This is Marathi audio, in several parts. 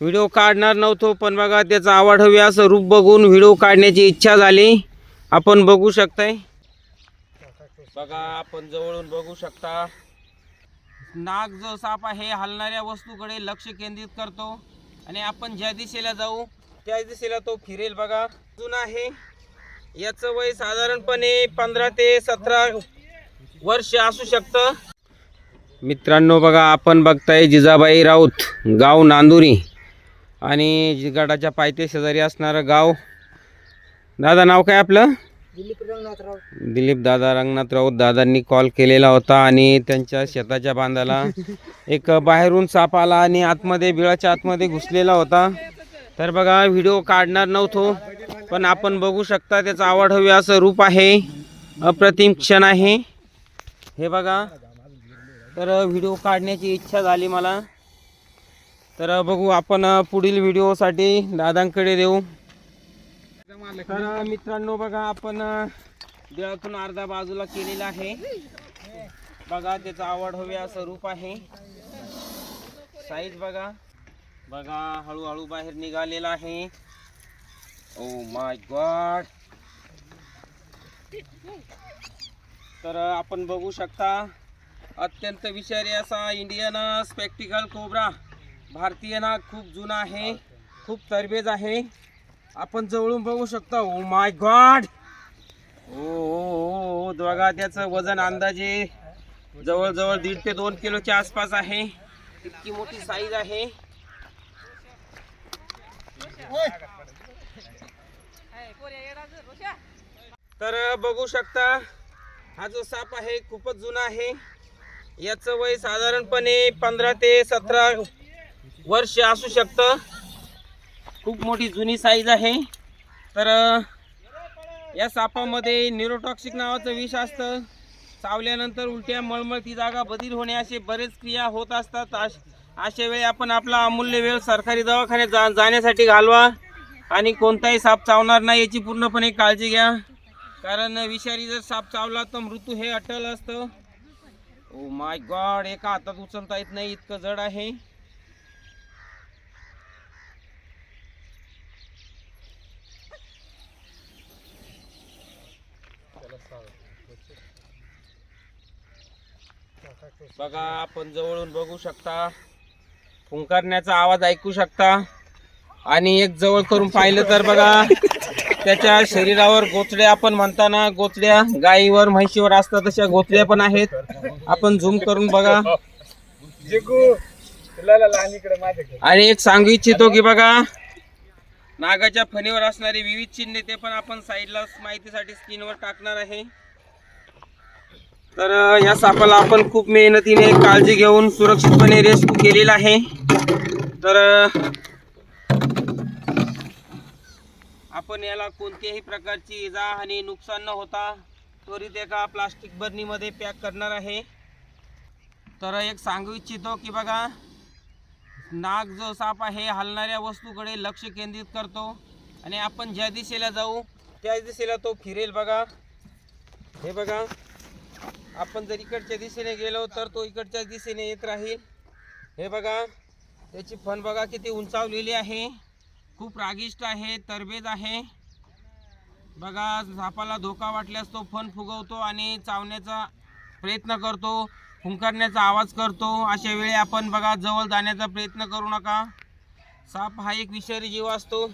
व्हिडिओ काढणार नव्हतो पण बघा त्याचा आवड हवी असं रूप बघून व्हिडिओ काढण्याची इच्छा झाली. आपण बघू शकताय. बघा आपण जवळून बघू शकता. नाग जो साप आहे हलणाऱ्या वस्तूकडे लक्ष केंद्रित करतो. आणि आपण ज्या दिशेला जाऊ त्या दिशेला तो फिरेल बघा. अजून आहे. याचं वय साधारणपणे पंधरा ते सतरा वर्ष असू शकतं. मित्रांनो बघा आपण बघताय जिजाबाई राऊत गाव नांदुरी. आणि गडाच्या पायथ्या शेजारी असणारं गाव. दादा नाव काय आपलं? दिलीप दादा रंगनाथ राऊत दादांनी कॉल केलेला होता आणि त्यांच्या शेताच्या बांधाला एक बाहेरून साप आला आणि आतमध्ये बिळाच्या आतमध्ये घुसलेला होता. तर बघा व्हिडिओ काढणार नव्हतो पण आपण बघू शकता त्याचं आवड हवी असं रूप आहे. अप्रतिम क्षण आहे. हे बघा. तर व्हिडिओ काढण्याची इच्छा झाली मला. तर बघू आपण पुढील व्हिडिओसाठी दादांकडे देऊ. तर मित्रांनो बघा आपण देळातून अर्धा बाजूला केलेला आहे. बघा त्याचं आवड हवे असं रूप आहे. साईज बघा. बघा हळूहळू बाहेर निघालेला आहे. ओ माय गॉड तर आपण बघू शकता अत्यंत विषारी असा इंडियन स्पेक्टिकल कोबरा भारतीय नाग खूप जुना आहे खूप तरबेज आहे. आपण जवळून बघू शकता ओ माय गॉड ओ ओ, बघा त्याचं वजन अंदाजे जवळजवळ दीड ते दोन किलोच्या आसपास आहे. इतकी मोठी साईज आहे. तर बघू शकता हा जो साप आहे खूपच जुना आहे. याचं वय साधारणपणे पंधरा ते सतरा वर्ष असू शकतं. खूप मोठी जुनी साईज आहे. तर या सापामध्ये न्यूरोटॉक्सिक नावाचं विष असतं. चावल्यानंतर उलट्या मळमळ ती जागा बदल होणे असे बरेच क्रिया होत असतात. अश अशा वेळी आपण आपला अमूल्य वेळ सरकारी दवाखान्यात जा जाण्यासाठी घालवा आणि कोणताही साप चावणार नाही याची पूर्णपणे काळजी घ्या. कारण विषारी जर साप चावला तर मृत्यू हे अटल असतं. ओ माय गॉड एका हातात उचलता येत नाही इतकं जड आहे. बघा आपण जवळून बघू शकता. फुंकारण्याचा आवाज ऐकू शकता. आणि एक जवळ करून पाहिलं तर बघा त्याच्या शरीरावर गोचड्या आपण म्हणताना गोचड्या गायीवर म्हैशीवर असतात तशा गोचड्या पण आहेत. आपण झूम करून बघा. आणि एक सांगू इच्छितो की बघा नागाच्या फणीवर असणारे विविध चिन्हे ते पण आपण साईडला माहितीसाठी स्क्रीनवर टाकणार आहे. तर या सापाला आपण खूप मेहनतीने काळजी घेऊन सुरक्षितपणे रेस्क्यू केलेला आहे. तर आपण याला कोणत्याही प्रकारची इजा आणि नुकसान न होता त्वरित एका प्लास्टिक बर्नीमध्ये पॅक करणार आहे. तर एक सांगू इच्छितो की बघा नाग जो साप आहे हलणाऱ्या वस्तूकडे लक्ष केंद्रित करतो. आणि आपण ज्या दिशेला जाऊ त्या दिशेला तो फिरेल बघा. हे बघा. आपण जर इकडच्या दिशेने गेलो तर तो इकडच्या दिशेने येत राहील. हे बघा. त्याची फण बघा किती उंचावलेली आहे. खूप रागिष्ट आहे तरबेज आहे. बघा सापाला धोका वाटल्यास तो फण फुगवतो आणि चावण्याचा प्रयत्न करतो. फुंकारण्याचा आवाज करतो. अशा वेळी आपण बघा जवळ जाण्याचा प्रयत्न करू नका. साप हा एक विषारी जीव असतो.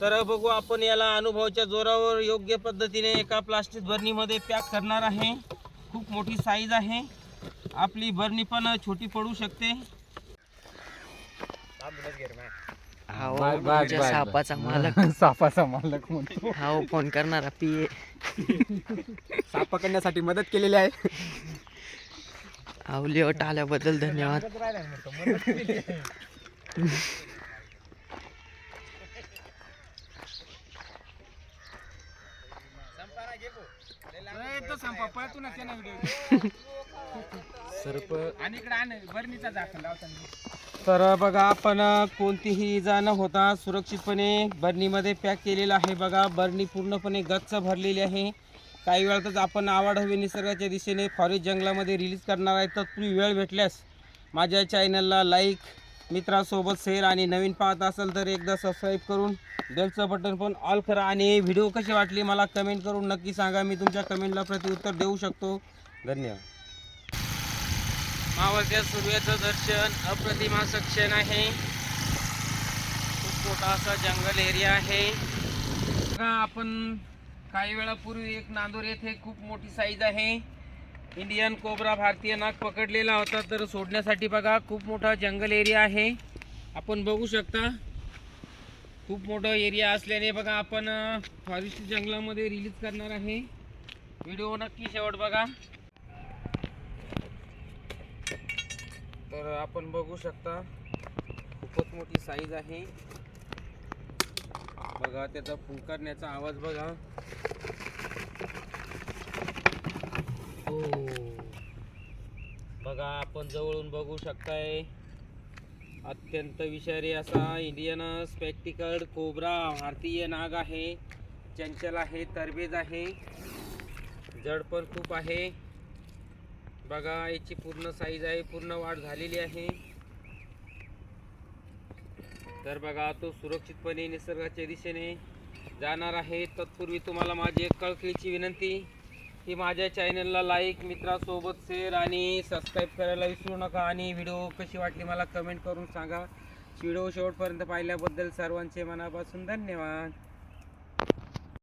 तर बघू आपण याला अनुभवाच्या जोरावर योग्य पद्धतीने एका प्लास्टिक बरणीमध्ये पॅक करणार आहे. खूप मोठी साईज आहे. आपली बरणी पण छोटी पडू शकते. तुमच्या सापाचा मालक. सापाचा मालक म्हणतो. हाव फोन करणारा पी साप पकडण्यासाठी मदत केलेली आहे. हाव लेवट आल्याबद्दल धन्यवाद. सर्प तर बघा आपण कोणतीही इजा न होता सुरक्षितपणे बरणीमध्ये पॅक केलेलं आहे बघा. बरणी पूर्णपणे गच्च भरलेली आहे. काही वेळातच आपण आवड हवी निसर्गाच्या दिशेने फॉरेस्ट जंगलामध्ये रिलीज करणार आहे. तर तुम्ही वेळ भेटल्यास माझ्या चॅनलला लाईक मित्रासोबत शेअर आणि नवीन पाहत असाल तर एकदा सबस्क्राईब करून बेलचं बटन पण ऑल करा. आणि व्हिडिओ कशी वाटली मला कमेंट करून नक्की सांगा. मी तुमच्या कमेंटला प्रतिउत्तर देऊ शकतो. धन्यवाद. मावळत्या सूर्याचं दर्शन अप्रतिमा सक्षण क्षण आहे. खूप मोठा असा जंगल एरिया आहे. आपण काही वेळापूर्वी एक नांदूर येथे खूप मोठी साईज आहे. इंडियन कोबरा भारतीय नाग पकडलेला होता तर सोडण्यासाठी बघा खूप मोठा जंगल एरिया आहे. आपण बघू शकता खूप मोठा एरिया असल्याने बघा आपण फॉरेस्ट जंगलामध्ये रिलीज करणार आहे. व्हिडिओ नक्की शेवट बघा. तर आपण बघू शकता खूपच मोठी साईज आहे. बघा त्याचा फुंकारण्याचा आवाज बघा. हो. बघा आपण जवळून बघू शकताय. अत्यंत विषारी असा इंडियन स्पेक्टिकल कोबरा भारतीय नाग आहे. चंचल आहे तरबेज आहे. जड पण खूप आहे. बघा याची पूर्ण साईज आहे पूर्ण वाढ झालेली आहे. तर बघा तो सुरक्षितपणे निसर्गाच्या दिशेने जाणार आहे. तत्पूर्वी तुम्हाला माझी एक कळकळीची विनंती की माझ्या चॅनलला लाईक मित्रासोबत शेअर आणि सबस्क्राईब करायला विसरू नका. आणि व्हिडिओ कशी वाटली मला कमेंट करून सांगा. व्हिडिओ शेवटपर्यंत पाहिल्याबद्दल सर्वांचे मनापासून धन्यवाद.